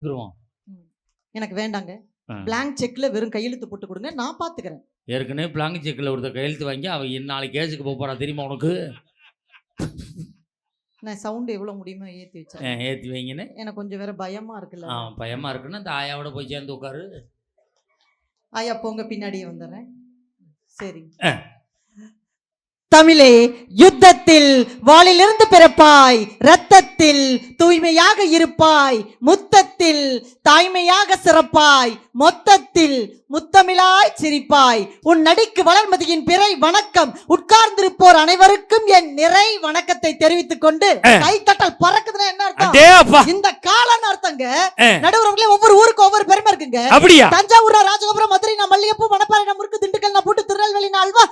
இருக்குருவோம். எனக்கு வேண்டாங்க. blank செக்ல வெறும் கையெழுத்து போட்டு கொடுங்க நான் பாத்துக்கிறேன். ஏற்கனவே பிளாங்க் செக்கில் ஒருத்தர் கையெழுத்து வாங்கி அவன் நாளைக்கு கேஸுக்கு போக போறா தெரியுமா உனக்கு? நான் சவுண்ட் எவ்வளவு முடியுமோ ஏத்தி வச்சேன் ஏத்தி வைங்கன்னு? எனக்கு கொஞ்சம் வேற பயமா இருக்குல்ல. ஆ பயமா இருக்குன்னா இந்த ஆயாவோட போய் சேர்ந்து உட்காரு. ஐயா போங்க பின்னாடியே வந்துடுறேன். சரி. தமிழே யுத்தத்தில் வாளிலிருந்து பிறப்பாய் ரத்தத்தில் தூய்மையாக இருப்பாய் முத்தத்தில் தாய்மையாக சிறப்பாய் மொத்தத்தில் முத்தமிழாய் சிரிப்பாய். உன் நடிக்கு வளர்மதியின் பிறை வணக்கம். உட்கார்ந்திருப்போர் அனைவருக்கும் என் நிறை வணக்கத்தை தெரிவித்துக் கொண்டு ஆ. கைத்தட்டல் பறக்குதுன்னா என்ன அர்த்தம்? இந்த காலன்னு அர்த்தங்க. நடுவர்களே ஒவ்வொரு ஊருக்கு ஒவ்வொரு பெருமை இருக்குங்க. தஞ்சாவூர் ராஜகோபுரம் மதுரை நான் மல்லிகைப்பூ மணப்பாறை நான் முறுக்கு திண்டுக்கல் நான் பூட்டு திருநெல்வேலி அல்வா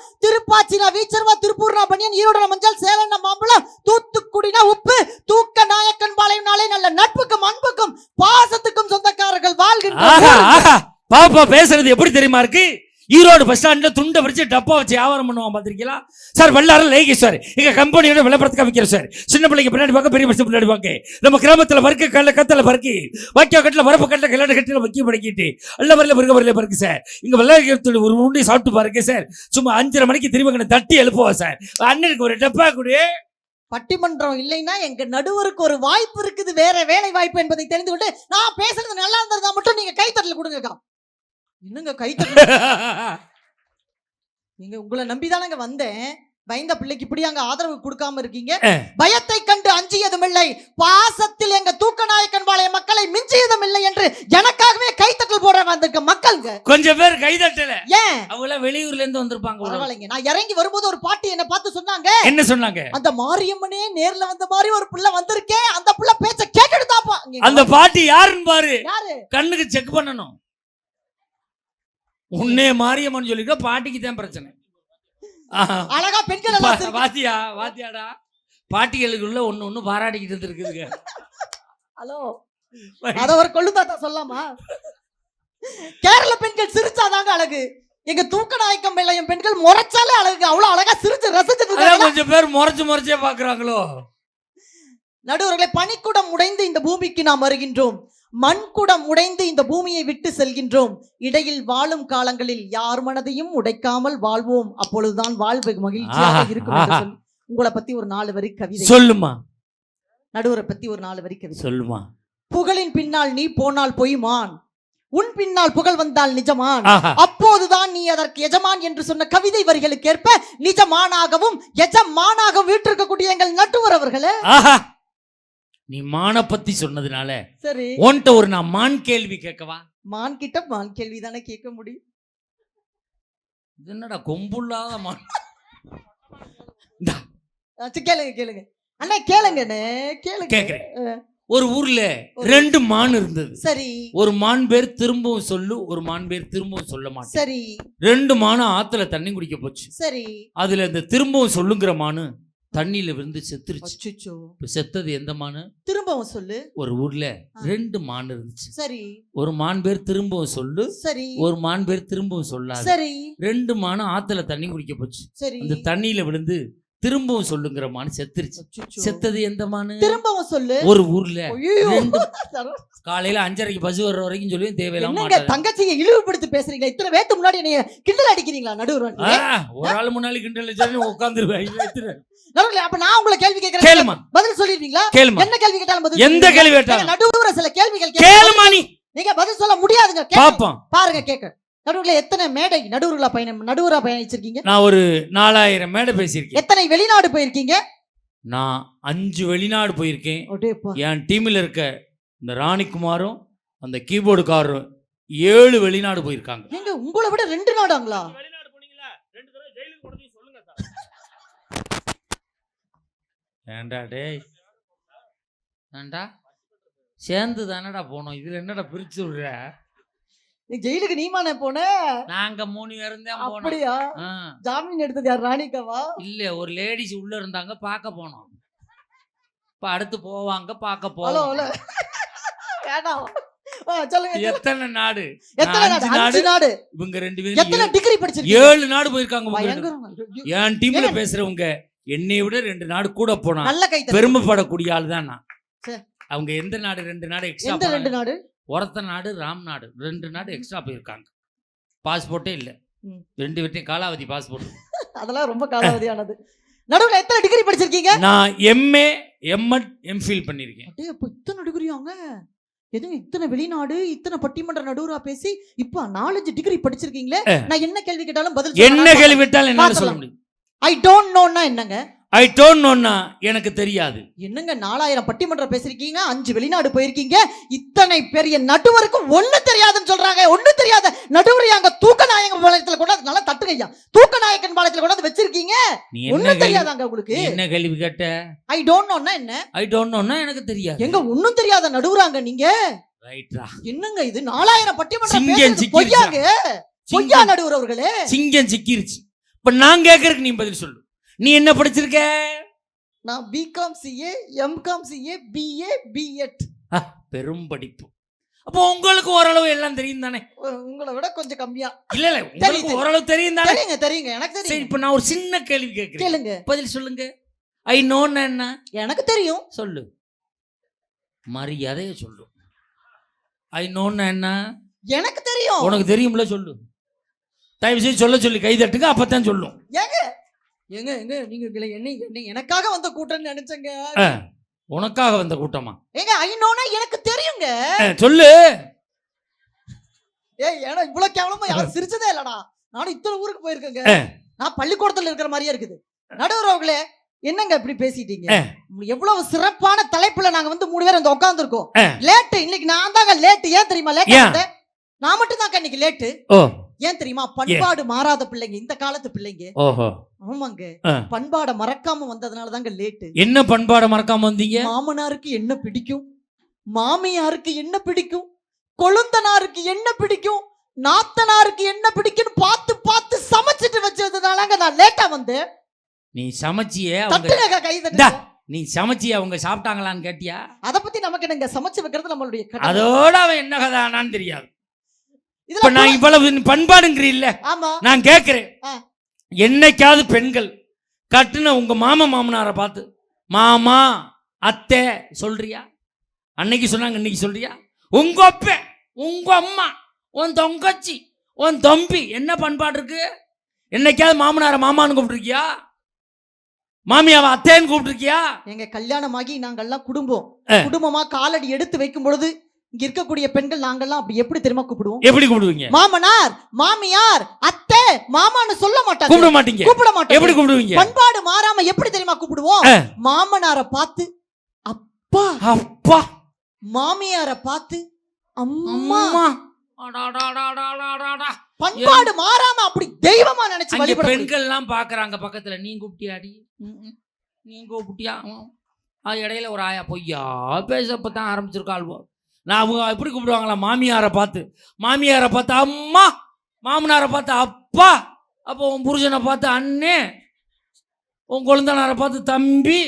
திருப்பாச்சி வீச்சர்வா திருப்பூர்னா நான் பனியன் ஈரோடு மஞ்சள் சேலம் மாம்பழம் தூத்துக்குடினா உப்பு தூக்க நாயக்கன் பாளையம் நல்ல நட்புக்கும் அன்புக்கும் பாசத்துக்கும் சொந்தக்காரர்கள் வாழ்கின்ற ஆஹா. பாப்பா பேசுறது எப்படி தெரியுமா இருக்கு? ஈரோடு பஸ் ஸ்டாண்டில் துண்டை வச்சு டப்பா வச்சு வியாபாரம் பண்ணுவான் பார்த்துருக்கீங்களா? சார் வல்லாரம் லேகி சார். எங்கள் கம்பெனியோட விளம்பரத்துக்கு விற்கிறோம் சார். சின்ன பிள்ளைங்க பின்னாடி பார்க்க பெரிய பஸ் பின்னாடி பார்க்க. நம்ம கிராமத்தில் வறுக்க கல்ல கத்தில் பறக்கி வைக்கோ கட்டில் வரப்பு கட்டில் கல்யாண கட்டில் வைக்க படைக்கிட்டு அல்ல வரல பிறகு வரல பறக்கு சார். இங்கே வெள்ளாரத்துல ஒரு உண்டி சாப்பிட்டு பாருங்க சார். சும்மா அஞ்சரை மணிக்கு திரும்ப தட்டி எழுப்புவோம் சார். அண்ணனுக்கு ஒரு டப்பா கொடு. பட்டிமன்றம் இல்லைன்னா எங்க நடுவருக்கு ஒரு வாய்ப்பு இருக்குது வேற வேலை வாய்ப்பு என்பதை தெரிந்து கொண்டு நான் பேசுறது நல்லா இருந்ததா மட்டும் நீங்க கைத்தட்டல் கொடுங்கக்கா. என்னங்க கைத்தட்டல் நீங்க உங்களை நம்பிதானங்க வந்தேன். பயந்த பிள்ளைக்கு இப்படி அங்க ஆதரவு கொடுக்காம இருக்கீங்க. பயத்தை கண்டு அஞ்சியதும் இல்லை பாசத்தில் எங்க தூக்கநாயக்கன் பாளைய மக்களை மிஞ்சியதும் இல்லை என்று எனக்காகவே கைத்தட்டல் போட வந்திருக்க மக்கள்ங்க. கொஞ்சம் பேர் கைதட்டல ஏன்? அவங்க வெளியூர்ல இருந்து வந்திருப்பாங்க. பரவாயில்லைங்க. நான் இறங்கி வரும்போது ஒரு பாட்டி என்ன பார்த்து சொன்னாங்க. என்ன சொன்னாங்க? அந்த மாரியம்மனே நேர்ல வந்த மாதிரி ஒரு புள்ள வந்திருக்கே. அந்த புள்ள பேச்ச கேட்டுட்டு தாப்பா அந்த பாட்டி யாருன்னு பாரு. யாரு? கண்ணுக்கு செக் பண்ணணும். உன்னே மாரியம்மன் சொல்லிக்க பாட்டிக்கு தான் பிரச்சனை. அழகா பெண்கள் வாத்தியா வாத்தியாடா பாட்டிகளுக்குள்ள ஒண்ணு ஒண்ணு பாராட்டிக்கிட்டு இருக்குதுங்க ஹலோ. அத ஒரு கொள்ளு தாத்தா சொல்லாமா கேரள பெண்கள் சிரிச்சாதாங்க அழகு. எங்க தூக்க நாயக்கம் பிள்ளையும் பெண்கள் முறைச்சாலே அழகு. அவ்வளவு அழகா சிரிச்சு ரசிச்சுட்டு கொஞ்சம் பேர் முறைச்சு முறைச்சே பாக்குறாங்களோ? நடுவர்களை பனிக்குடம் உடைந்து இந்த பூமிக்கு நாம் வருகின்றோம். மண்குடம் உடைந்து இந்த பூமியை விட்டு செல்கின்றோம். இடையில் வாழும் காலங்களில் யார் மனதையும் உடைக்காமல் வாழ்வோம். அப்பொழுதுதான் வாழ்வு மகிழ்ச்சியாக இருக்கும் உங்களை பத்தி ஒரு நாலு வரி கவிதை. சொல்லுமா? நடுவரை பத்தி ஒரு நாலு வரி கவிதை. சொல்லுமா? புகழின் பின்னால் நீ போனால் பொய்மான். உன் பின்னால் புகழ் வந்தால் நிஜமான். அப்போதுதான் நீ அதற்கு எஜமான் என்று சொன்ன கவிதை வரிகளுக்கேற்ப நிஜமானாகவும் எஜமானாகவும் வீட்டிருக்கக்கூடிய எங்கள் நட்டுவர் அவர்களே. நீ மான பத்தி சொன்னதுனால சரி. உன்கிட்ட ஒரு நான் மான் கேள்வி கேட்கவா? மான் கிட்ட மான் கேள்வி தானே கேட்க முடியும். இது என்னடா கொம்புள்ளாத மான்? ஆச்சு, கேளுங்க கேளுங்க. அண்ணா கேளுங்கண்ணே கேளுங்க. கேக்குறேன். ஒரு ஊர்ல ரெண்டு மான் இருந்தது. சரி. ஒரு மான் பேர் திரும்பவும் சொல்லு ஒரு மான் பேர் திரும்பவும் சொல்ல மாட்டேன். சரி. ரெண்டு மானும் ஆத்துல தண்ணி குடிக்க போச்சு. சரி. அதுல இந்த திரும்பவும் சொல்லுங்கிற மானு தண்ணியில விழுந்து செத்துருச்சு. இப்ப செத்தது எந்த மானு திரும்பவும் சொல்லு. ஒரு ஊர்ல ரெண்டு மான் இருந்துச்சு. சரி. ஒரு மான் பேர் திரும்பவும் சொல்லு. சரி. ஒரு மான் பேர் திரும்பவும் சொல்லாது. சரி. ரெண்டு மானும் ஆத்துல தண்ணி குடிக்க போச்சு. சரி. அந்த தண்ணியில விழுந்து திரும்பவும் சொல்லுங்கிற மான் செத்துருச்சு. செத்தது எந்த மானு? திரும்பவும் சொல்லு. ஒரு ஊர்ல. காலையில அஞ்சரைக்கு பஸ் வர்ற வரைக்கும் சொல்லி தேவையில்லாம. தங்கச்சியை இழிவுபடுத்தி பேசுறீங்களா? இத்தனை வேத்து முன்னாடி என்னைய கிண்டல் அடிக்கிறீங்களா நடுவர் ஒரு ஆள் முன்னாடி கிண்டல் உட்காந்துருவேன். நடுவர்களே அப்ப நான் உங்களை கேள்வி கேட்கிறேன். கேளுமா? பதில் சொல்லிடுவீங்களா? கேளுமா? என்ன கேள்வி கேட்டாலும் பதில் எந்த? கேள்வி கேட்டாலும்? நடுவுல சில கேள்விகள் கேளுமா நீ? நீங்க பதில் சொல்ல முடியாதுங்க. பாப்போம். பாருங்க கேட்க. நடுவுல எத்தனை மேடை நடுவர்களா பயணம் நடுவரா பயணிச்சிருக்கீங்க நான் ஒரு நாலாயிரம் மேடை பேசியிருக்கேன். எத்தனை வெளிநாடு போயிருக்கீங்க? நான் அஞ்சு வெளிநாடு போயிருக்கேன். என் டீமில் இருக்க இந்த ராணிக்குமாரும் அந்த கீபோர்டுக்காரரும் ஏழு வெளிநாடு போயிருக்காங்க. ஏங்க உங்களை விட ரெண்டு நாடாங்களா வெளிநாடு போனீங்களா ரெண்டு தடவை ஜெயிலுக்கு போனதையும் சொல்லுங்க ஏண்டா டேய்? ஏண்டா? சேர்ந்து தானடா போனோம். இதுல என்னடா பிரிச்சு விடுற? நீ ஜெயிலுக்கு நீமானே போன? நாங்க மூணு பேரும் தான் போனோம். அப்படியா? ஆ. ஜாமீன் எடுத்தது யார் ராணிக்காவா? இல்ல ஒரு லேடிஸ் உள்ள இருந்தாங்க பார்க்க போனோம். இப்ப அடுத்து போவாங்க பார்க்க ஹலோ போவோம் ஹலோ. வேண்டாம் ஆ, சொல்லுங்க எத்தனை நாடு? எத்தனை நான் நாடு? அஞ்சு அஞ்சு நாடு. இவங்க ரெண்டு பேரும் எத்தனை ஏழு- டிகிரி படிச்சிருக்கீங்க? ஏழு நாடு போயிருக்காங்க இவங்க ரெண்டு பயங்கரம். என் டீம்ல ஏங்க? பேசுறவங்க. என்னை விட ரெண்டு நாடு கூட போனா நல்ல கை. பெருமைப்படக்கூடிய ஆள் தான் நான். அவங்க எந்த நாடு ரெண்டு நாடு எந்த ரெண்டு எக்ஸ்ட்ரா நாடு? ஒரத்த நாடு ராம் நாடு. ரெண்டு நாடு எக்ஸ்ட்ரா போயிருக்காங்க. பாஸ்போர்ட்டே இல்லை. ரெண்டு பேர்ட்டையும் காலாவதி பாஸ்போர்ட். அதெல்லாம் ரொம்ப காலாவதியானது. நடுவுல எத்தனை டிகிரி படிச்சிருக்கீங்க? நான் எம்ஏ எம்எட் எம்ஃபில் பண்ணியிருக்கேன் அடே அப்ப இத்தனை டிகிரியாங்க எதுங்க இத்தனை வெளிநாடு இத்தனை பட்டிமன்ற நடுவரா பேசி இப்ப நாலஞ்சு டிகிரி படிச்சிருக்கீங்களே? நான் என்ன கேள்வி கேட்டாலும் பதில் என்ன கேள்வி விட்டாலும் என்னால சொல்ல. முடியும். ஐ டோன்ட் நோன்னா என்னங்க? ஐ டோன்ட் நோன்னா எனக்கு தெரியாது. என்னங்க நாலாயிரம் பட்டிமன்றம் பேசிருக்கீங்க? அஞ்சு வெளிநாடு போயிருக்கீங்க? இத்தனை பெரிய நடுவருக்கு ஒண்ணு தெரியாதுன்னு சொல்றாங்க. ஒண்ணு தெரியாத நடுவர் அங்க தூக்க நாயகன் பாளையத்துல கூட நல்லா தட்டுங்க ஐயா. தூக்க நாயக்கன் பாளையத்துல கூட வச்சிருக்கீங்க? கேள்வி தெரியாதாங்க உங்களுக்கு? என்ன கேள்வி கேட்ட? ஐ டோன்ட் நோன்னா என்ன? ஐ டோன்ட் நோன்னா எனக்கு தெரியாது. எங்க ஒண்ணும் தெரியாத நடுவுறாங்க நீங்க? என்னங்க இது நாலாயிரம் பட்டிமன்றம்? பொய்யாங்க? பொய்யா நடுவர் அவர்களே? சிங்கம் சிக்கிருச்சு. இப்ப நான் கேட்கறதுக்கு நீ பதில் சொல்லு. நீ என்ன படிச்சிருக்க? நான் BCom CA MCom CA BA BEd பெரும் படிப்பு. அப்போ உங்களுக்கு ஓரளவு எல்லாம் தெரியும் தானே? உங்களை விட கொஞ்சம் கம்மியா. இல்ல இல்ல உங்களுக்கு. ஓரளவு தெரியும் தானே? தெரியுங்க தெரியுங்க எனக்கு சரி தெரியும் இப்ப நான் ஒரு சின்ன கேள்வி கேட்கிறேன் கேளுங்க. பதில் சொல்லுங்க. ஐ நோன்னு என்ன எனக்கு தெரியும். சொல்லு. மரியாதைய சொல்லு. ஐ நோன்னு என்ன? எனக்கு தெரியும். உனக்கு தெரியும்ல சொல்லு. தயவு செய்து சொல்ல சொல்லி கை தட்டுங்க அப்பதான் சொல்லும். ஏங்க? ஏங்க ஏங்க நீங்க இதுல என்ன என்ன எனக்காக வந்த கூட்டம்னு நினைச்சேங்க. உனக்காக வந்த கூட்டமா? ஏங்க ஐநோனா எனக்கு தெரியுங்க. சொல்லு. ஏய் ஏன்னா இவ்வளவு கேவலமா யாரும் சிரிச்சதே இல்லடா. நானும் இத்தனை ஊருக்கு போயிருக்கேங்க. நான் பள்ளிக்கூடத்துல இருக்கிற மாதிரியே இருக்குது. நடுவர் அவர்களே என்னங்க இப்படி பேசிட்டீங்க. எவ்வளவு சிறப்பான தலைப்புல நாங்க வந்து மூணு பேர் வந்து உட்கார்ந்துருக்கோம் ஆ. லேட்டு இன்னைக்கு நான் தாங்க லேட்டு. ஏன் தெரியுமா? லேட் நான் மட்டும் தாங்க இன்னைக்கு லேட்டு. ஏன் தெரியுமா? பண்பாடு மாறாத பிள்ளைங்க இந்த காலத்து பிள்ளைங்க. ஓஹோ. ஆமாங்க. பண்பாட மறக்காம வந்ததுனால தாங்க லேட்டு என்ன பண்பாடை மறக்காம வந்தீங்க? மாமனாருக்கு என்ன பிடிக்கும்? மாமியாருக்கு என்ன பிடிக்கும்? கொழுந்தனாருக்கு என்ன பிடிக்கும்? நாத்தனாருக்கு என்ன பிடிக்கும்னு பார்த்து பார்த்து சமைச்சிட்டு வச்சதுனாலங்க நான் லேட்டா வந்து நீ சமைச்சியே தட்டுங்க கை. தட்டு நீ சமைச்சி அவங்க சாப்பிட்டாங்களான்னு கேட்டியா? அத பத்தி நமக்கு என்னங்க? சமைச்சு வைக்கிறது நம்மளுடைய. அதோட அவன் என்ன கதானான்னு தெரியாது. இப்ப நான் இவ்வளவு பண்பாடுங்கிறீல்ல? நான் கேட்கிறேன். என்னைக்காவது பெண்கள் கட்டுன உங்க மாமா மாமனாரை பார்த்து மாமா அத்தை சொல்றியா? அன்னைக்கு சொன்னாங்க இன்னைக்கு சொல்றியா? உங்க அப்ப உங்க அம்மா உன் தொங்கச்சி உன் தம்பி என்ன பண்பாடு இருக்கு? என்னைக்காவது மாமனாரை மாமான்னு கூப்பிட்டுருக்கியா? மாமியாவை அத்தைன்னு கூப்பிட்டுருக்கியா? எங்க கல்யாணமாகி நாங்கெல்லாம் குடும்பம். குடும்பமா காலடி எடுத்து வைக்கும் பொழுது இங்க இருக்கக்கூடிய பெண்கள் நாங்கெல்லாம் அப்படி எப்படி தெரியுமா கூப்பிடுவோம்? எப்படி கூப்பிடுவீங்க? மாமனார் மாமியார் அத்தை மாமான்னு சொல்ல மாட்டாங்க. கூப்பிட மாட்டீங்க. கூப்பிட மாட்டோம் எப்படி கூப்பிடுவீங்க? பண்பாடு மாறாம எப்படி தெரியுமா கூப்பிடுவோம். மாமனார பார்த்து அப்பா அப்பா. மாமியார பார்த்து அம்மா. பண்பாடு மாறாம அப்படி தெய்வமா நினைச்சு வழிபட பெண்கள்லாம் பாக்குறாங்க பக்கத்துல. நீ கூப்பிட்டியாடி. நீ கூப்பிட்டியா? இடையில ஒரு ஆயா பொய்யா பேசப்பதான் ஆரம்பிச்சிருக்காள்வோ நான் அவங்க எப்படி கூப்பிடுவாங்களா மாமியாரை பார்த்து. மாமியாரை பார்த்து அம்மா! மாமனாரை பார்த்து அப்பா! அப்போ உன் புருஷனை பார்த்து அண்ணே! உன் குழந்தனாரை பார்த்து தம்பி!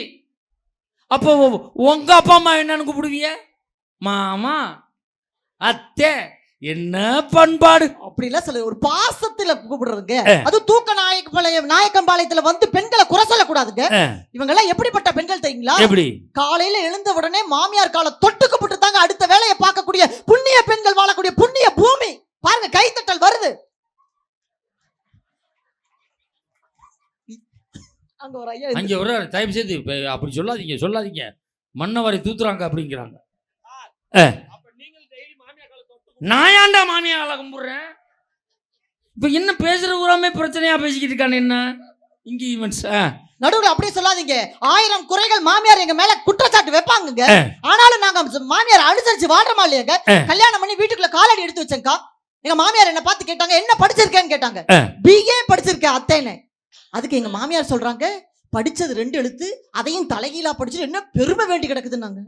அப்போ உங்கள் உங்க அப்பா அம்மா என்னன்னு கூப்பிடுவீங்க மாமா! அத்தை! என்ன பண்பாடு? அப்படி இல்ல சொல்ல. ஒரு பாசத்துல கூப்பிடுறதுங்க. அது தூக்க நாயக்க பாளையம் நாயக்கம்பாளையத்துல வந்து பெண்களை குறை சொல்லக்கூடாதுங்க. இவங்க எல்லாம் எப்படிப்பட்ட பெண்கள் தெரியுங்களா? எப்படி? காலையில எழுந்த உடனே மாமியார் காலை தொட்டுக்கு போட்டு தாங்க அடுத்த வேலையை பார்க்கக்கூடிய புண்ணிய பெண்கள் வாழக்கூடிய புண்ணிய பூமி. பாருங்க கைத்தட்டல் வருது. அங்க ஒரு ஐயா அங்க ஒரு தயவு செய்து அப்படி சொல்லாதீங்க சொல்லாதீங்க. மன்னவரை தூத்துறாங்க அப்படிங்கிறாங்க. நான் ஏன்டா மாமியால கும்பிடுறேன்? இப்ப என்ன பேசுற ஊராமே பிரச்சனையா பேசிக்கிட்டு இருக்கானே என்ன? இங்க ஈவெண்ட்ஸ் நடுவுல அப்படியே சொல்லாதீங்க. ஆயிரம் குறைகள் மாமியார் எங்க மேல குற்றச்சாட்டு வைப்பாங்கங்க. ஆ. ஆனாலும் நாங்க மாமியார் அனுசரிச்சு வாழ்றோமா இல்லையாங்க. கல்யாணம் பண்ணி வீட்டுக்குள்ள காலடி எடுத்து வச்சேங்கா எங்க மாமியார் என்ன பார்த்து கேட்டாங்க என்ன படிச்சிருக்கேன்னு கேட்டாங்க. பிஏ படிச்சிருக்கேன் அத்தைன்னு. அதுக்கு எங்க மாமியார் சொல்றாங்க படிச்சது ரெண்டு எழுத்து அதையும் தலைகீழா படிச்சு என்ன பெருமை வேண்டி கிடக்குதுன்னாங்க.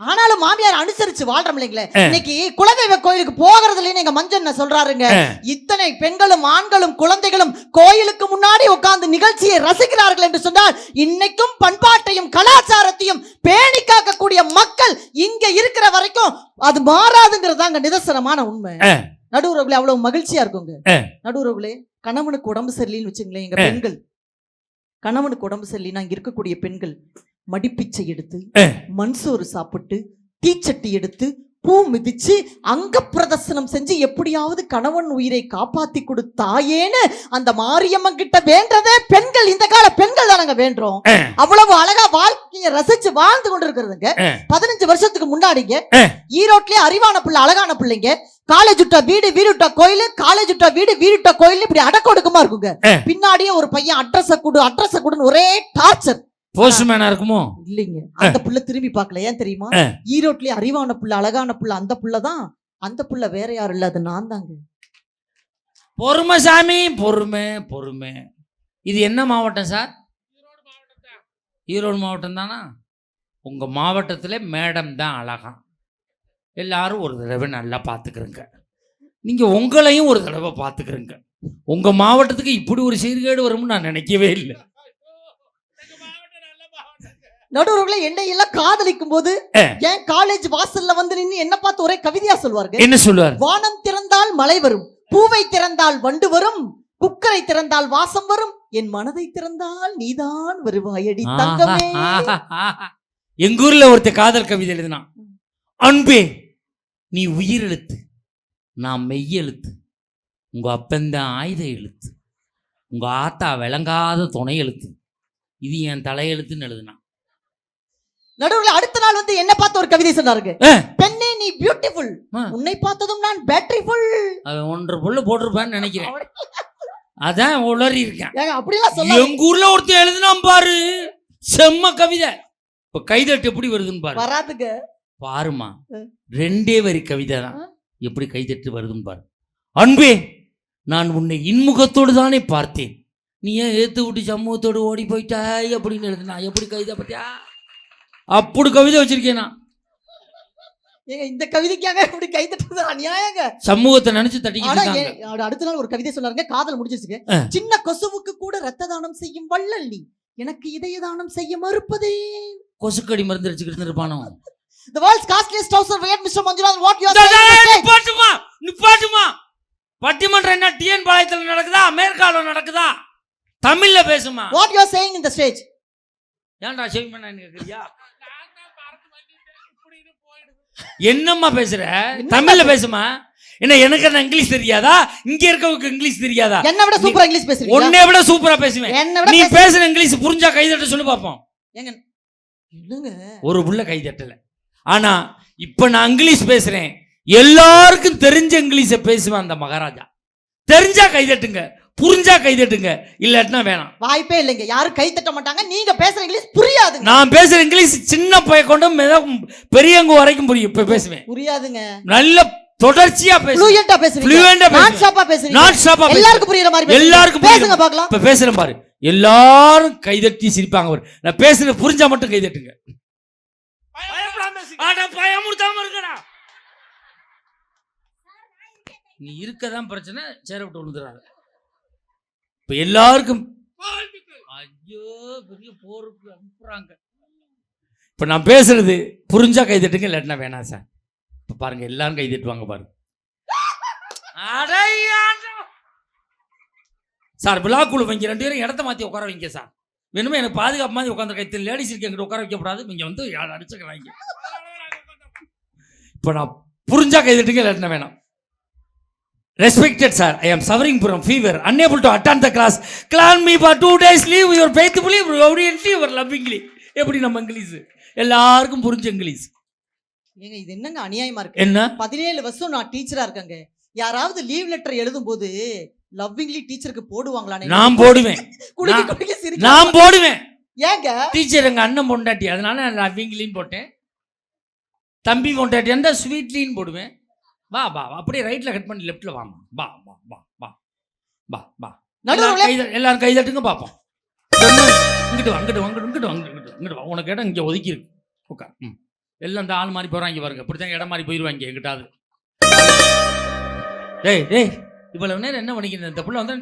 ஆனாலும் மாமியார் அனுசரிச்சு வாழ்றோம் இல்லைங்களே. இன்னைக்கு குலதெய்வ கோயிலுக்கு போகிறது இல்லைன்னு எங்க மஞ்சள் சொல்றாருங்க இத்தனை பெண்களும் ஆண்களும் குழந்தைகளும் கோயிலுக்கு முன்னாடி உட்கார்ந்து நிகழ்ச்சியை ரசிக்கிறார்கள் என்று சொன்னால் இன்னைக்கும் பண்பாட்டையும் கலாச்சாரத்தையும் பேணி காக்கக்கூடிய மக்கள் இங்க இருக்கிற வரைக்கும் அது மாறாதுங்கிறதாங்க நிதர்சனமான உண்மை. நடுவுறவுகளே அவ்வளவு மகிழ்ச்சியா இருக்குங்க. நடுவுறவுகளே கணவனுக்கு உடம்பு சரியில்லைன்னு வச்சுங்களேன் எங்க. பெண்கள் கணவனுக்கு உடம்பு சரியில்லைன்னா இங்க இருக்கக்கூடிய பெண்கள் மடிப்பிச்சை எடுத்து ஆ. மண் சோறு சாப்பிட்டு தீச்சட்டி எடுத்து பூ மிதிச்சு அங்க பிரதர்சனம் செஞ்சு எப்படியாவது கணவன் உயிரை காப்பாத்தி கொடுத்தாயேன்னு அந்த மாரியம்மன் கிட்ட வேண்டதே பெண்கள் இந்த கால பெண்கள் தானங்க வேண்டுறோம் ஆ. அவ்வளவு அழகா வாழ்க்கைய ரசிச்சு வாழ்ந்து கொண்டிருக்கிறதுங்க ஆ. பதினஞ்சு வருஷத்துக்கு முன்னாடிங்க. ஈரோட்லயே அறிவான பிள்ளை அழகான பிள்ளைங்க காலேஜ் விட்டா வீடு வீடு விட்டா கோயில் காலேஜ் விட்டா வீடு வீடு விட்டா கோயில் இப்படி அடக்கொடுக்கமா இருக்குங்க. பின்னாடியே ஒரு பையன் அட்ரஸ கொடு அட்ரஸ கொடுன்னு ஒரே டார்ச்சர் போஸ்ட்மேனா இருக்குமோ? இல்லைங்க. அந்த புள்ள திரும்பி பார்க்கல. ஏன் தெரியுமா. ஈரோட்லயே அறிவான புள்ள அழகான புள்ள அந்த புள்ள தான். அந்த புள்ள வேற யாரும் இல்ல. அது நான் தாங்க. பொறுமை சாமி. பொறுமை பொறுமை. இது என்ன மாவட்டம் சார்? ஈரோடு மாவட்டம் தானா? உங்க மாவட்டத்தில் மேடம் தான் அழகா. எல்லாரும் ஒரு தடவை நல்லா பார்த்துக்கிறங்க. நீங்க உங்களையும் ஒரு தடவை பார்த்துக்கிறங்க. உங்க மாவட்டத்துக்கு இப்படி ஒரு சீர்கேடு வரும்னு நான் நினைக்கவே இல்லை. நடுவர்களை என்னை எல்லாம் காதலிக்கும் போது. ஏன் காலேஜ் வாசல்ல வந்து நின்னு என்ன பார்த்து ஒரே கவிதையா சொல்வார்கள் என்ன சொல்லுவார் வானம் திறந்தால் மழை வரும் பூவை திறந்தால் வண்டு வரும் குக்கரை திறந்தால் வாசம் வரும் என் மனதை திறந்தால் நீதான் வருவாயடி தங்கமே. எங்க ஊர்ல ஒருத்த காதல் கவிதை எழுதினான் அன்பே நீ உயிர் எழுத்து நான் மெய் எழுத்து உங்க அப்பந்தான் ஆயுத எழுத்து உங்க ஆத்தா விளங்காத துணை எழுத்து இது என் தலையெழுத்துன்னு எழுதினான் நடுவுல அடுத்த நாள் வந்து என்ன பார்த்து ஒரு கவிதை சொன்னாருங்க. பெண்ணே நீ பியூட்டிஃபுல். உன்னை பார்த்ததும் நான் பேட்டரி ஃபுல் அவன் ஒன்றரை புள்ள போட்டிருப்பான்னு நினைக்கிறேன். அதான் உளறி இருக்கேன். அப்படிலாம் சொல்ல எங்க ஊர்ல ஒருத்தன் எழுதினான் பாரு. செம்ம கவிதை. இப்ப கைதட்டு எப்படி வருதுன்னு பாரு. வராதுங்க. பாருமா. ரெண்டே வரி கவிதை தான். எப்படி கைதட்டு வருதுன்னு பாரு. அன்பே நான் உன்னை இன்முகத்தோடு தானே பார்த்தேன். நீ ஏன் ஏத்து விட்டு சமூகத்தோடு ஓடி போயிட்டாய்? அப்படின்னு எழுதுனா எப்படி கவிதை பத்தியா? அப்படி கவிதை வச்சிருக்கேன் நான். ஏங்க இந்த கவிதைக்காக இப்படி கை தட்டுறது அநியாயங்க. சமூகத்தை நினைச்சு தட்டிக்கிட்டு அடுத்த நாள் ஒரு கவிதை சொன்னாருங்க காதல் முடிஞ்சிருச்சுங்க ஆ. சின்ன கொசுவுக்கு கூட ரத்த தானம் செய்யும் வள்ளல் நீ எனக்கு இதய தானம் செய்ய மறுப்பதே. கொசுக்கடி மருந்து அடிச்சுக்கிட்டு இருப்பானோ The world's costliest trouser wear Mr. Manjunath what you are saying. நிப்பாட்டுமா நிப்பாட்டுமா பட்டிமன்றம் என்ன டிஎன் பாளையத்துல நடக்குதா அமெரிக்கால நடக்குதா? தமிழ்ல பேசுமா. What you are saying in the stage? ஏன்டா செவிமண்ணா கேக்குறியா என்னம்மா பேசுற? தமிழ்ல பேசுமா? என்ன எனக்கு என்ன இங்கிலீஷ் தெரியாதா? இங்க இருக்கவங்களுக்கு இங்கிலீஷ் தெரியாதா? என்ன விட சூப்பரா இங்கிலீஷ் பேசுறீங்க உன்னை விட சூப்பரா பேசுவேன். நீ பேச- பேசுற இங்கிலீஷ் புரிஞ்சா கைதட்ட சொல்லி பார்ப்போம் ஒரு புள்ள கைதட்டல ஆனா இப்ப நான் இங்கிலீஷ் பேசுறேன். எல்லாருக்கும் தெரிஞ்ச இங்கிலீஷை பேசுவேன் அந்த மகாராஜா. தெரிஞ்சா கைதட்டுங்க புரிஞ்சா கைதட்டுங்க இல்லாட்டினா வேணாம். வாய்ப்பே இல்லைங்க. யாரும் கை தட்ட மாட்டாங்க நீங்க பேசுற இங்கிலீஷ் புரியாதுங்க. நான் பேசுற இங்கிலீஷ் சின்ன பைய கொண்டு பெரியவங்க வரைக்கும் புரியும். இப்ப பேசுவேன். புரியாதுங்க. நல்ல தொடர்ச்சியா பேசுவேன். Fluent-ஆ நான் பேசுவேன். ஸ்டாப்பா பேசுறீங்க. நான் ஸ்டாப்பா பேசுவேன். எல்லாருக்கும் புரியுற மாதிரி. எல்லாருக்கும் பேசுங்க. பார்க்கலாம். இப்ப பேசுறேன் பாரு. எல்லாரும் கைதட்டி சிரிப்பாங்க பாரு. நான் பேசுறது புரிஞ்சா மட்டும் கைதட்டுங்க. அட, பயமுறுத்தாம இருக்கடா. நீ இருக்கதான் பிரச்சனை சேர விட்டு விழுந்துறாங்க இப்ப எல்லாருக்கும். ஐயோ பெரிய போருக்கு அனுப்புறாங்க. இப்ப நான் பேசுறது புரிஞ்சா கைதட்டுங்க இல்லாட்டினா வேணாம் சார். இப்ப பாருங்க எல்லாரும் கைதட்டுவாங்க பாருங்க. அடையாண்டா. சார் விழா குழு வைங்க ரெண்டு பேரும் இடத்த மாத்தி உட்கார வைங்க சார். வேணுமே எனக்கு பாதுகாப்பு மாதிரி உட்காந்து லேடிஸ் இருக்கு எங்கிட்ட உட்கார வைக்கப்படாது இங்க வந்து அடிச்சுக்கிறாங்க இப்போ நான் புரிஞ்சா கைதட்டுங்க இல்லாட்டினா வேணாம். Respected sir I am suffering from fever unable to attend the class grant me for two days leave your faithfully obediently your lovingly எப்படி நம்ம இங்கிலீஷ் எல்லாருக்கும் புரிஞ்ச இங்கிலீஷ் ஏங்க இது என்னங்க அநியாயமா இருக்கு? என்ன? பதினேழு வருஷம் நான் டீச்சரா இருக்கேங்க. யாராவது லீவ் லெட்டர் எழுதும் போது லவ்விங்லி டீச்சருக்கு போடுவாங்களானே? நான் போடுவேன். நான்- போடுவேன். ஏங்க? டீச்சர் எங்க அண்ணன் பொண்டாட்டி அதனால நான் லவ்விங்லின்னு போட்டேன். தம்பி பொண்டாட்டி அந்த ஸ்வீட்லின்னு போடுவேன். வா வா வா. அப்படியே ரைட்ல கட் பண்ணி லெஃப்ட்ல வாமா வா வா வா வா வா வா எல்லாரும் நடுவுல எல்லாரும் கைதட்டுங்க பார்ப்போம் சொன்னா, இங்கிட்டு வா இங்கிட்டு வா இங்கிட்டு வா இங்கிட்டு வா, வா உனக்கு இடம் இங்கே ஒதுக்கி இருக்கு உட்கார் ம் எல்லாம் இந்த ஆள் மாதிரி போகிறாங்க பாருங்க இப்படித்தான் இடம் மாதிரி போயிடுவாங்க எங்கிட்டாவது டேய் டேய் இவ்வளவு நேரம் என்ன பண்ணிக்கிறேன் இந்த புள்ள வந்து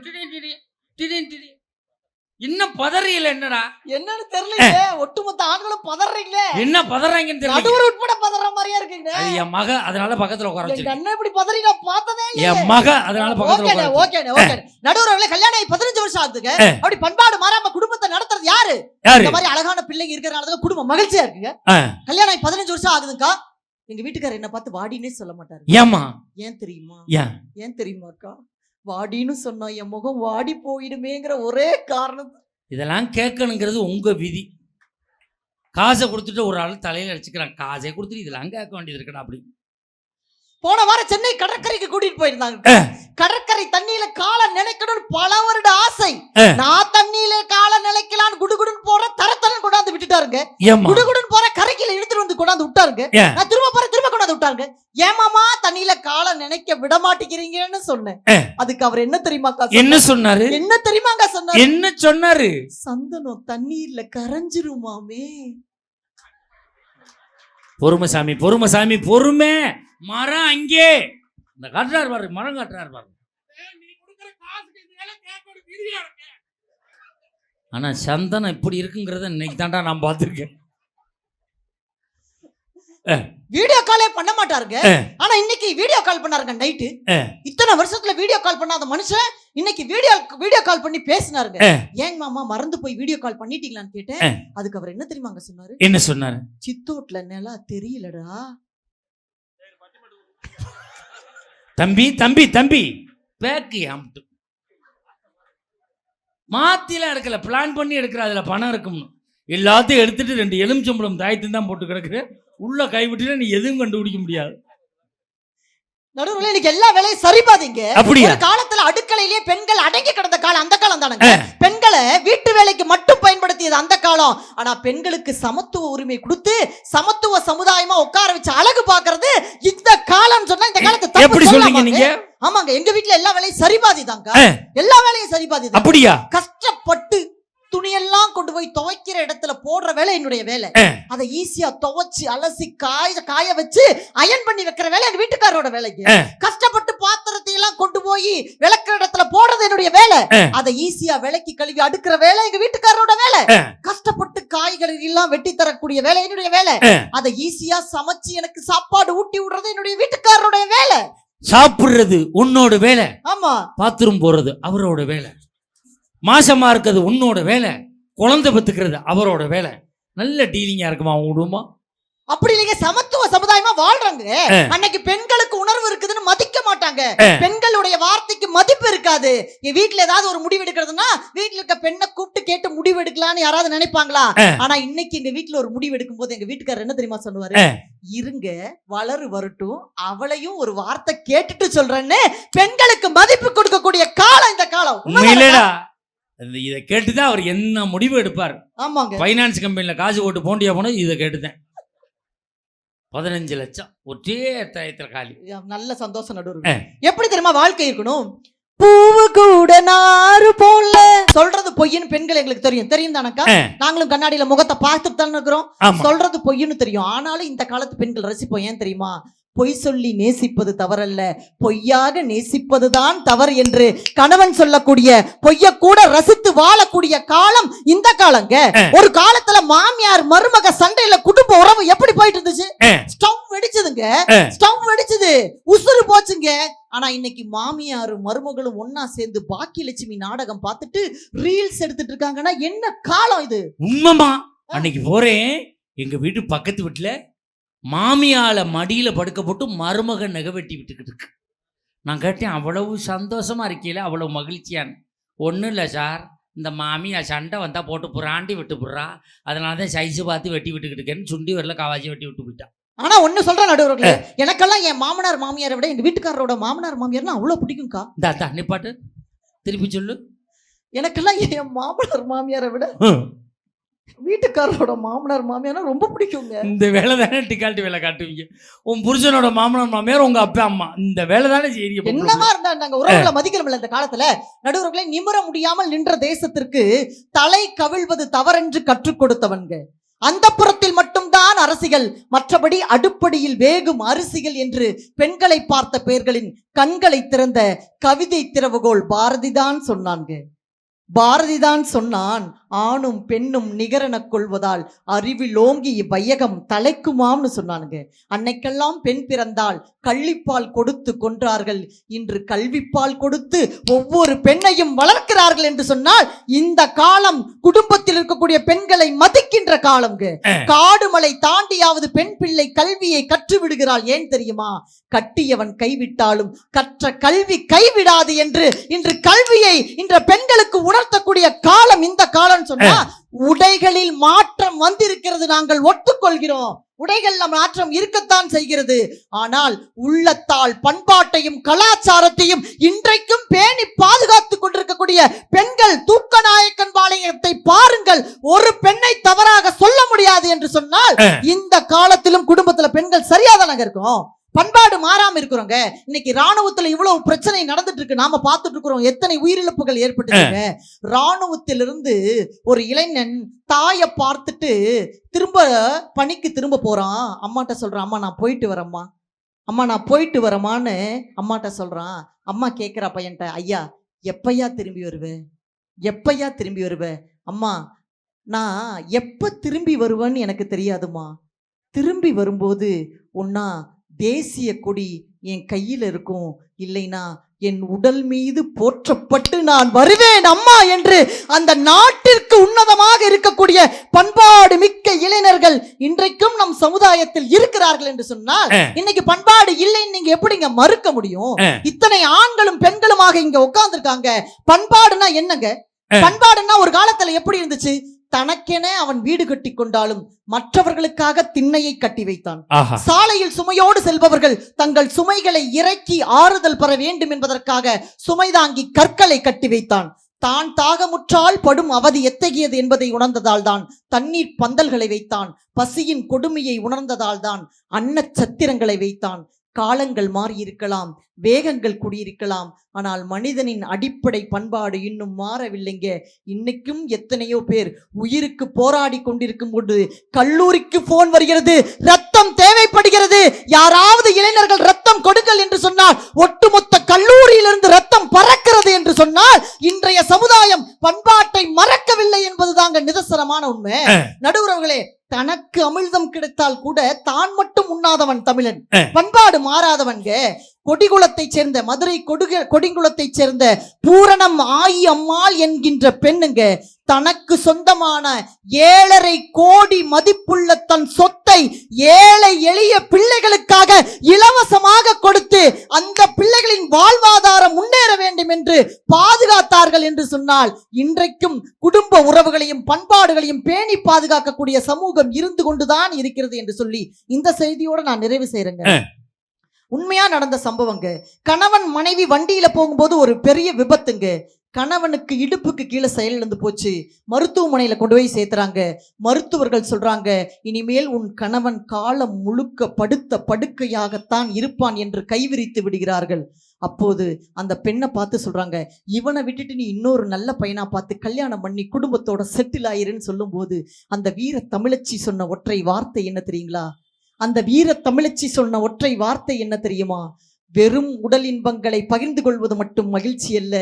இன்னும் பதறியல என்னடா? என்னன்னு தெரியல ஒட்டுமொத்த ஆண்களும் பதறீங்களே. என்ன பதறாங்கன்னு தெரியல. நடுவர் உட்பட பதற மாதிரியா இருக்குங்க என் மக அதனால பக்கத்துல உட்கார வச்சிருக்கேன். அண்ணன் இப்படி பதறி நான் பார்த்ததே இல்லையே. என் மக அதனால பக்கத்துல உட்கார ஓகேண்ணே ஓகே நடுவர்களே கல்யாணம் ஆகி பதினஞ்சு வருஷம் ஆகுதுங்க. அப்படி பண்பாடு மாறாம குடும்பத்தை நடத்துறது யாரு? இந்த மாதிரி அழகான பிள்ளைங்க இருக்கிறனால குடும்பம் மகிழ்ச்சியா இருக்குங்க. கல்யாணம் ஆகி பதினஞ்சு வருஷம் ஆகுதுங்கக்கா எங்க வீட்டுக்காரர் என்ன பார்த்து வாடினே சொல்ல மாட்டாரு. ஏமா ஏன் தெரியுமா? ஏன்? ஏன் தெரியுமாக்கா? வாடின்னு சொன்னா என் முகம் வாடி போயிடுமேங்கிற ஒரே காரணம் இதெல்லாம் கேட்கணுங்கிறது உங்க விதி. காசை கொடுத்துட்டு ஒரு ஆள் தலையில அடிச்சுக்கிறான். காசை கொடுத்துட்டு இதெல்லாம் கேட்க வேண்டியது இருக்கடா அப்படி. போன வாரம் சென்னை கடற்கரைக்கு கூட்டிட்டு போயிருந்தாங்க. கடற்கரை தண்ணியில காலை நினைக்கணும்னு பல வருட ஆசை. நான் தண்ணியில காலை நினைக்கலாம்னு குடுகுடுன்னு போற தரத்தரன் கொண்டாந்து விட்டுட்டாருங்க. குடுகுடுன்னு போற கரைக்கில இழுத்துட்டு வந்து கொண்டாந்து விட்டாருங்க? நான் திரும்ப போற திரும்ப கொண்டாந்து விட்டாருங்க. ஏமாமா தண்ணியில காலை நினைக்க விட மாட்டேங்கிறீங்கன்னு சொன்னேன். அதுக்கு அவர் என்ன தெரியுமாக்கா என்ன சொன்னாரு? என்ன தெரியுமாங்க சொன்னாரு? என்ன சொன்னாரு? சந்தனம் தண்ணீர்ல கரைஞ்சிருமாமே. பொறுமைசாமி பொறுமைசாமி பொறுமை. மரம் அங்கே. இந்த காட்டுறாரு பாரு மரம் காட்டுறாரு பாரு. ஆனா சந்தனம் இப்படி இருக்குங்கிறத இன்னைக்கு தாண்டா நான் பார்த்துருக்கேன். வீடியோ காலே பண்ண மாட்டாருங்க. ஆனா இன்னைக்கு வீடியோ கால் பண்ணாருங்க நைட்டு. இத்தனை வருஷத்துல வீடியோ கால் பண்ணாத மனுஷன் இன்னைக்கு வீடியோ வீடியோ கால் பண்ணி பேசினாருங்க. ஏங்க மாமா மறந்து போய் வீடியோ கால் பண்ணிட்டீங்களான்னு கேட்டேன். அதுக்கு அவர் என்ன தெரியுமாங்க சொன்னாரு? என்ன சொன்னாரு? சித்தோட்ல நிலா தெரியலடா. தம்பி தம்பி தம்பி. பேக்கு அம்ட்டு மாத்திலாம் எடுக்கல பிளான் பண்ணி எடுக்கிற அதில் பணம் இருக்கும்னு. எல்லாத்தையும் எடுத்துட்டு ரெண்டு எலுமிச்சம்பளம் தாயத்தையும் தான் போட்டு கிடக்குற உள்ள கைவிட்டுட்டு நீ எதுவும் கண்டுபிடிக்க முடியாது. நடுவுல இன்னைக்கு எல்லா வேலையும் சரிபாதீங்க. அப்படியா? காலத்துல அடுக்கலையிலேயே பெண்கள் அடங்கி கிடந்த காலம் அந்த காலம் தானங்க. பெண்களை வீட்டு வேலைக்கு மட்டும் பயன்படுத்தியது அந்த காலம். ஆனா பெண்களுக்கு சமத்துவ உரிமை கொடுத்து சமத்துவ சமுதாயமா உட்கார வச்சு அழகு பாக்குறது இந்த காலம் சொன்னா இந்த காலத்து எப்படி சொல்றீங்க? நீங்க? ஆமாங்க எங்க வீட்ல எல்லா வேலையும் சரிபாதி தாங்க. எல்லா வேலையும் சரிபாதி அப்படியா? கஷ்டப்பட்டு துணியெல்லாம் கொண்டு போய் துவைக்கிற இடத்துல போடுற வேலை என்னுடைய வேலை. அதை ஈஸியா துவைச்சு அலசி காய காய வச்சு அயன் பண்ணி வைக்கிற வேலை எங்க வீட்டுக்காரோட வேலைக்கு. கஷ்டப்பட்டு பாத்திரத்தை எல்லாம் கொண்டு போய் விளக்குற இடத்துல போடுறது என்னுடைய வேலை. அதை ஈஸியா விளக்கி கழுவி அடுக்கிற வேலை எங்க வீட்டுக்காரோட வேலை. கஷ்டப்பட்டு காய்கறி எல்லாம் வெட்டி தரக்கூடிய வேலை என்னுடைய வேலை. அதை ஈஸியா சமைச்சு எனக்கு சாப்பாடு ஊட்டி விடுறது என்னுடைய வீட்டுக்காரருடைய வேலை சாப்பிடுறது உன்னோட வேலை ஆமா பாத்ரூம் போறது அவரோட வேலை மாசமா இருக்கிறது உன்னோட வேலை குழந்தை பெத்துக்கிறது அவரோட வேலை. நல்ல டீலிங்கா இருக்குமா உன் குடும்பம்? அப்படி இல்லைங்க சமத்துவ சமுதாயமா வாழ்றாங்க. அன்னைக்கு பெண்களுக்கு உணர்வு இருக்குதுன்னு மதிக்க மாட்டாங்க. பெண்களுடைய வார்த்தைக்கு மதிப்பு இருக்காது. வீட்ல ஏதாவது ஒரு முடிவு எடுக்கிறதுனா வீட்ல இருக்க பெண்ணை கூப்பிட்டு கேட்டு முடிவு எடுக்கலாம்னு யாராவது நினைப்பாங்களா. ஆனா இன்னைக்கு எங்க வீட்ல ஒரு முடிவு எடுக்கும் போது எங்க வீட்டுக்காரர் என்ன தெரியுமா சொல்லுவாரு. இருங்க வளரு வரட்டும். அவளையும் ஒரு வார்த்தை கேட்டுட்டு சொல்றேன்னு பெண்களுக்கு மதிப்பு கொடுக்கக்கூடிய காலம் இந்த காலம். இதை கேட்டுதான் அவர் என்ன முடிவு எடுப்பார்? ஆமாங்க. ஃபைனான்ஸ் கம்பெனில காசு போட்டு போண்டியா போனது இதை கேட்டுதான். பதினஞ்சு லட்சம் ஒரே டயத்துல காலி. நல்ல சந்தோஷம் நடுவு ஆ. எப்படி தெரியுமா வாழ்க்கை இருக்கணும்? பூவு கூட நாறு போல. சொல்றது பொய்ன்னு பெண்கள் எங்களுக்கு தெரியும். தெரியும் தானக்கா. நாங்களும் கண்ணாடியில முகத்தை பார்த்துட்டு தானே இருக்கிறோம் சொல்றது பொய்ன்னு தெரியும். ஆனாலும் இந்த காலத்து பெண்கள் ரசிப்போம். ஏன் தெரியுமா? பொய் சொல்லி நேசிப்பது தவறல்ல. பொய்யாக நேசிப்பதுதான் தவறு என்று கணவன் சொல்லக்கூடிய பொய்ய கூட ரசித்து வாழக்கூடிய காலம் இந்த காலங்க. ஒரு காலத்துல மாமியார் மருமக சண்டையில குடும்ப உறவு எப்படி போயிட்டு இருந்துச்சு. ஸ்டவ் வெடிச்சதுங்க. ஸ்டவ் வெடிச்சது. உசுறு போச்சுங்க. ஆனா இன்னைக்கு மாமியாரும் மருமகளும் ஒன்னா சேர்ந்து பாக்கியலட்சுமி நாடகம் பார்த்துட்டு ரீல்ஸ் எடுத்துட்டு இருக்காங்கன்னா என்ன காலம் இது? உண்மைமா அன்னைக்கு போறேன். எங்க வீட்டு பக்கத்து வீட்டுல மாமியால மடியில படுக்க போட்டு மருமக நகை வெட்டி விட்டுக்கிட்டு இருக்கு. நான் கேட்டேன் அவ்வளவு சந்தோஷமா இருக்கீல? அவ்வளவு மகிழ்ச்சியான்னு ஒன்றும் இல்லை சார். இந்த மாமியா சண்டை வந்தா போட்டு புறாண்டி விட்டு புடுறா. அதனால தான் சைஸு பார்த்து வெட்டி விட்டுக்கிட்டு இருக்கேன்னு சுண்டி வரல காவாச்சி வெட்டி விட்டு போயிட்டான் ஆனா ஒண்ணு சொல்ற நடுவர்களே. எனக்கெல்லாம் என் மாமனார் மாமியாரை விட எங்க வீட்டுக்காரரோட மாமனார் மாமியார்னா அவ்வளவு பிடிக்கும்க்கா. இந்த நிப்பாட்டு. திருப்பி சொல்லு. எனக்கெல்லாம் என் மாமனார் மாமியாரை விட வீட்டுக்காரரோட மாமனார் மாமியார்னா ரொம்ப பிடிக்குங்க. இந்த வேலை தானே டிக்கால்ட்டி வேலை காட்டுவீங்க. உன் புருஷனோட மாமனார் மாமியார் உங்க அப்பா அம்மா. இந்த வேலை தானே பொம்பளை என்னமா இருந்தா நாங்க உறவுகளை மதிக்கிறோம்ல இந்த காலத்துல? நடுவர்களை நிமிர முடியாமல் நின்ற தேசத்திற்கு தலை கவிழ்வது தவறென்று கற்றுக் கொடுத்தவன்க. அந்த புறத்தில் மட்டும்தான் அரசிகள் மற்றபடி அடுப்படியில் வேகும் அரிசிகள் என்று பெண்களை பார்த்த பெயர்களின் கண்களை திறந்த கவிதை திறவுகோல் பாரதிதான் சொன்னாங்க பாரதிதான் சொன்னான் ஆணும் பெண்ணும் நிகரெனக் கொள்வதால் அறிவிலோங்கி இவ்வையகம் தலைக்குமாம்னு சொன்னானுங்க. அன்னைக்கெல்லாம் பெண் பிறந்தால் கள்ளிப்பால் கொடுத்து கொன்றார்கள். இன்று கல்விப்பால் கொடுத்து ஒவ்வொரு பெண்ணையும் வளர்க்கிறார்கள் என்று சொன்னால் இந்த காலம் குடும்பத்தில் இருக்கக்கூடிய பெண்களை மதிக்கின்ற காலம்ங்க. காடு மலை தாண்டியாவது பெண் பிள்ளை கல்வியை கற்று விடுகிறாள் ஏன் தெரியுமா? கட்டியவன் கைவிட்டாலும் கற்ற கல்வி கைவிடாது என்று இன்று கல்வியை இன்ற பெண்களுக்கு உணர்த்தக்கூடிய காலம் இந்த காலம் சொன்னா உடைகளில் மாற்றம் வந்திருக்கிறது நாங்கள் ஒத்துக்கொள்கிறோம். உடைகள்ல மாற்றம் இருக்கத்தான் செய்கிறது. ஆனால் உள்ளத்தால் பண்பாட்டையும் கலாச்சாரத்தையும் இன்றைக்கும் பேணி பாதுகாத்துக் கொண்டிருக்கக்கூடிய பெண்கள் தூக்கநாயக்கன் பாளையத்தை பாருங்கள். ஒரு பெண்ணை தவறாக சொல்ல முடியாது என்று சொன்னால் இந்த காலத்திலும் குடும்பத்துல பெண்கள் சரியா தானங்க இருக்கும்? பண்பாடு மாறாம இருக்கிறோங்க. இன்னைக்கு ராணுவத்துல இவ்வளவு பிரச்சனை நடந்துட்டு இருக்கு நாம பார்த்துட்டு இருக்கிறோம் எத்தனை உயிரிழப்புகள் ஏற்பட்டு ராணுவத்திலிருந்து ஒரு இளைஞன் தாய பார்த்துட்டு திரும்ப பணிக்கு திரும்ப போறான். அம்மாட்ட சொல்றான் அம்மா நான் போயிட்டு வரேம்மா. அம்மா நான் போயிட்டு வரமான்னு அம்மாட்ட சொல்றான். அம்மா கேட்குறா பையன்ட்ட ஐயா எப்பையா திரும்பி வருவ? எப்பையா திரும்பி வருவ? அம்மா நான் எப்ப திரும்பி வருவேன்னு எனக்கு தெரியாதும்மா. திரும்பி வரும்போது ஒன்னா தேசிய கொடி என் கையில் இருக்கும். இல்லைனா என் உடல் மீது போற்றப்பட்டு நான் வருவேன் அம்மா என்று அந்த நாட்டிற்கு உன்னதமாக இருக்கக்கூடிய பண்பாடு மிக்க இளைஞர்கள் இன்றைக்கும் நம் சமுதாயத்தில் இருக்கிறார்கள் என்று சொன்னால் இன்னைக்கு பண்பாடு இல்லைன்னு நீங்க எப்படிங்க மறுக்க முடியும்? இத்தனை ஆண்களும் பெண்களுமாக இங்க உட்கார்ந்துருக்காங்க. பண்பாடுனா என்னங்க? பண்பாடுன்னா ஒரு காலத்துல எப்படி இருந்துச்சு? தனக்கென அவன் வீடு கட்டி கொண்டாலும் மற்றவர்களுக்காக திண்ணையை கட்டி வைத்தான். சாலையில் சுமையோடு செல்பவர்கள் தங்கள் சுமைகளை இறக்கி ஆறுதல் பெற வேண்டும் என்பதற்காக சுமைதாங்கி கற்களை கட்டி வைத்தான். தான் தாகமுற்றால் படும் அவதி எத்தகையது என்பதை உணர்ந்ததால் தான் தண்ணீர் பந்தல்களை வைத்தான். பசியின் கொடுமையை உணர்ந்ததால் தான் அன்னச் சத்திரங்களை வைத்தான். காலங்கள் மாறியிருக்கலாம் வேகங்கள் குடியிருக்கலாம். ஆனால் மனிதனின் அடிப்படை பண்பாடு இன்னும் மாறவில்லைங்க. இன்னைக்கும் எத்தனையோ பேர் உயிருக்கு போராடி கொண்டிருக்கும் போது கல்லூரிக்கு போன் வருகிறது ரத்தம் தேவைப்படுகிறது. யாராவது இளைஞர்கள் ரத்தம் கொடுங்கள் என்று சொன்னால் ஒட்டுமொத்த கல்லூரியிலிருந்து ரத்தம் என்று சொன்னால் இன்றைய சமுதாயம் பண்பாட்டை மறக்கவில்லை என்பதுதாங்க நிதர்சனமான உண்மை. நடுவுறவர்களே தனக்கு அமிழ்தம் கிடைத்தால் கூட தான் மட்டும் உண்ணாதவன் தமிழன். பண்பாடு மாறாதவன்க. கொடிகுளத்தைச் சேர்ந்த மதுரை கொடுக கொடிங்குளத்தைச் சேர்ந்த பூரணம் ஆயி அம்மாள் என்கின்ற பெண்ணுங்க தனக்கு சொந்தமான ஏழரை கோடி மதிப்புள்ள தன் சொத்தை ஏழை எளிய பிள்ளைகளுக்காக இலவசமாக கொடுத்து அந்த பிள்ளைகளின் வாழ்வாதாரம் முன்னேற வேண்டும் என்று பாதுகாத்தார்கள் என்று சொன்னால் இன்றைக்கும் குடும்ப உறவுகளையும் பண்பாடுகளையும் பேணி பாதுகாக்கக்கூடிய சமூகம் இருந்து கொண்டுதான் இருக்கிறது என்று சொல்லி இந்த செய்தியோட நான் நிறைவு செய்யறேங்க உண்மையா நடந்த சம்பவங்க. கணவன் மனைவி வண்டியில போகும்போது ஒரு பெரிய விபத்துங்க. கணவனுக்கு இடுப்புக்கு கீழே செயலிழந்து போச்சு. மருத்துவமனையில கொண்டு போய் சேர்த்துறாங்க. மருத்துவர்கள் சொல்றாங்க இனிமேல் உன் கணவன் காலம் முழுக்க படுத்த படுக்கையாகத்தான் இருப்பான் என்று கைவிரித்து விடுகிறார்கள். அப்போது அந்த பெண்ணை பார்த்து சொல்றாங்க இவனை விட்டுட்டு நீ இன்னொரு நல்ல பையனா பார்த்து கல்யாணம் பண்ணி குடும்பத்தோட செட்டில் ஆயிருன்னு சொல்லும்போது அந்த வீர தமிழச்சி சொன்ன ஒற்றை வார்த்தை என்ன தெரியுங்களா? அந்த வீர தமிழச்சி சொன்ன ஒற்றை வார்த்தை என்ன தெரியுமா? வெறும் உடல் இன்பங்களை பகிர்ந்து கொள்வது மட்டும் மகிழ்ச்சி அல்ல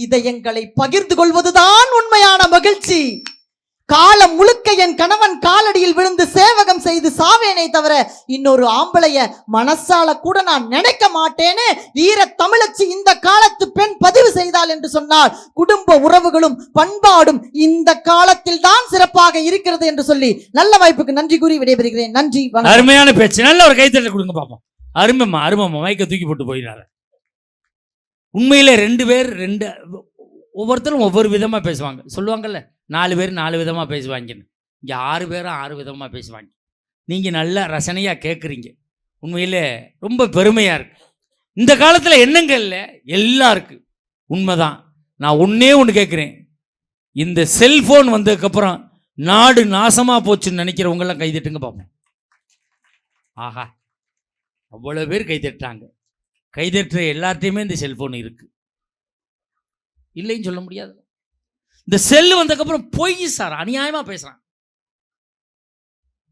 இதயங்களை பகிர்ந்து கொள்வதுதான் உண்மையான மகிழ்ச்சி. காலம் முழுக்க என் கணவன் காலடியில் விழுந்து சேவகம் செய்து சாவேனே தவிர இன்னொரு ஆம்பளைய மனசால கூட நான் நினைக்க மாட்டேன்னு வீர தமிழச்சி இந்த காலத்து பெண் பதிவு செய்தாள் என்று சொன்னால் குடும்ப உறவுகளும் பண்பாடும் இந்த காலத்தில் தான் சிறப்பாக இருக்கிறது என்று சொல்லி நல்ல வாய்ப்புக்கு நன்றி கூறி விடைபெறுகிறேன். நன்றி வணக்கம். அருமையான பேச்சு. நல்ல ஒரு கைத்தட்டல் கொடுங்க பாப்போம். அருமைம்மா அருமைம்மா மைக்க தூக்கி போட்டு போயிடாத உண்மையிலே ரெண்டு பேர் ரெண்டு ஒவ்வொருத்தரும் ஒவ்வொரு விதமா பேசுவாங்க. சொல்லுவாங்கல்ல நாலு பேர் நாலு விதமா பேசுவாங்கன்னு. இங்க ஆறு பேரும் ஆறு விதமா பேசுவாங்க. நீங்க நல்லா ரசனையா கேட்குறீங்க உண்மையிலே ரொம்ப பெருமையா இருக்கு. இந்த காலத்துல என்னங்க இல்லை? எல்லாம் இருக்கு உண்மைதான். நான் ஒன்றே ஒன்று கேட்குறேன் இந்த செல்ஃபோன் வந்ததுக்கப்புறம் நாடு நாசமாக போச்சுன்னு நினைக்கிறவங்கெல்லாம் கைதட்டுங்க பார்ப்போம் ஆஹா அவ்வளோ பேர் கைதட்டாங்க. கைதட்டுற எல்லாத்தையுமே இந்த செல்ஃபோன் இருக்குது இல்லைன்னு சொல்ல முடியாது. இந்த செல்லு வந்ததுக்கப்புறம் பொய் சார் அநியாயமாக பேசுகிறான்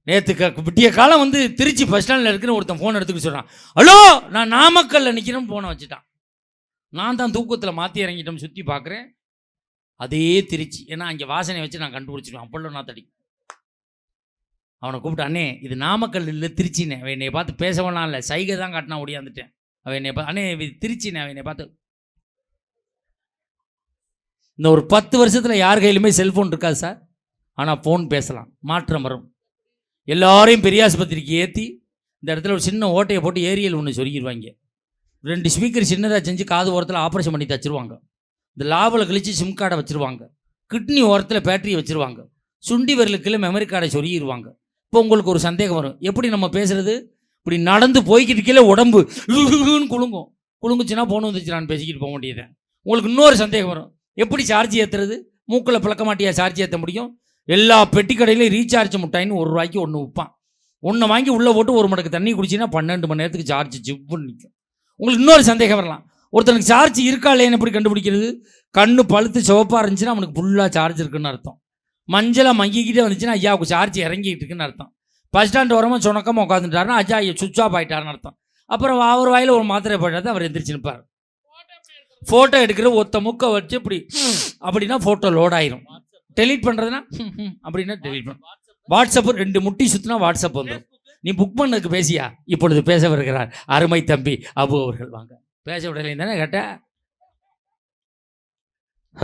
நேற்று விட்டிய காலம் வந்து திருச்சி பஸ் ஸ்டாண்டில் இருக்கிற ஒருத்தன் ஃபோன் எடுத்துக்கிட்டு சொல்கிறான் ஹலோ நான் நாமக்கல்ல நிற்கிறேன்னு ஃபோனை வச்சுட்டான். நான் தான் தூக்கத்தில் மாற்றி இறங்கிட்டோம் சுற்றி பார்க்குறேன் அதே திருச்சி. ஏன்னா அங்கே வாசனை வச்சு நான் கண்டுபிடிச்சிருவேன் அப்பல்லோ நான் தடி. அவனை கூப்பிட்டு அண்ணே இது நாமக்கல் இல்லை திருச்சினே. அவன் என்னை பார்த்து பேசவெல்லாம் இல்லை. சைகை தான் காட்டினா ஓடியாந்துட்டேன். அவன் என்னை பார்த்து அண்ணே இது திருச்சினே. அவன் என்னை பார்த்து இந்த ஒரு பத்து வருஷத்தில் யார் கையிலுமே செல்ஃபோன் இருக்காது சார். ஆனால் ஃபோன் பேசலாம். மாற்றம் வரும். எல்லாரையும் பெரியாஸ்பத்திரிக்கு ஏற்றி இந்த இடத்துல ஒரு சின்ன ஓட்டையை போட்டு ஏரியல் ஒன்று சொருகிடுவாங்க ரெண்டு ஸ்பீக்கர் சின்னதாக செஞ்சு காது ஓரத்தில் ஆப்ரேஷன் பண்ணி தச்சிருவாங்க. இந்த லாபில் கழித்து சிம் கார்டை வச்சுருவாங்க. கிட்னி ஓரத்தில் பேட்டரியை வச்சுருவாங்க. சுண்டி விரலுக்குள்ள மெமரி கார்டை சொருகிடுவாங்க இப்போ உங்களுக்கு ஒரு சந்தேகம் வரும். எப்படி நம்ம பேசுகிறது இப்படி நடந்து போய்கிட்டு கீழே உடம்பு ன்னு குலுங்கும். குலுங்குச்சுன்னா போன் வந்துச்சு நான் பேசிக்கிட்டு போக வேண்டியது. உங்களுக்கு இன்னொரு சந்தேகம் வரும். எப்படி சார்ஜ் ஏற்றுறது மூக்கில் பிளக்க மாட்டியா சார்ஜ் ஏற்ற முடியும்? எல்லா பெட்டி கடையிலையும் ரீசார்ஜ் முட்டாயின்னு ஒரு ரூபாய்க்கு ஒன்று விற்பான் ஒன்று வாங்கி உள்ளே போட்டு ஒரு மடக்கு தண்ணி குடிச்சின்னா பன்னெண்டு மணி நேரத்துக்கு சார்ஜ் ஜிப்புன்னு நிற்கும் உங்களுக்கு இன்னொரு சந்தேகம் வரலாம். ஒருத்தனுக்கு சார்ஜ் இருக்கா இல்லையான்னு எப்படி கண்டுபிடிக்கிறது? கண்ணு பழுத்து சிவப்பாக இருந்துச்சுன்னா அவனுக்கு ஃபுல்லாக சார்ஜ் இருக்குன்னு அர்த்தம். மஞ்சளாக மங்கிக்கிட்டே வந்துச்சுன்னா ஐயாவுக்கு சார்ஜ் இறங்கிட்டு இருக்குன்னு அர்த்தம். பஸ் ஸ்டாண்ட் ஓரமாக சுணக்கமாக உட்காந்துட்டாருன்னா ஐயா ஐயா சுவிச் ஆஃப் ஆகிட்டாருன்னு அர்த்தம். அப்புறம் அவர் வாயில் ஒரு மாத்திரை போட்டாது அவர் எந்திரிச்சு நிற்பார் ஃபோட்டோ எடுக்கிற ஒத்த முக்கை வச்சு இப்படி அப்படின்னா ஃபோட்டோ லோட் ஆயிரும். டெலீட் பண்ணுறதுனா அப்படின்னா டெலீட் பண்ண வாட்ஸ்அப் ரெண்டு முட்டி சுற்றினா வாட்ஸ்அப் வந்துடும் நீ புக் பண்ணதுக்கு பேசியா? இப்பொழுது பேச வருகிறார் அருமை தம்பி அபு அவர்கள். வாங்க. பேச விடலைன்னு தானே கேட்டேன்.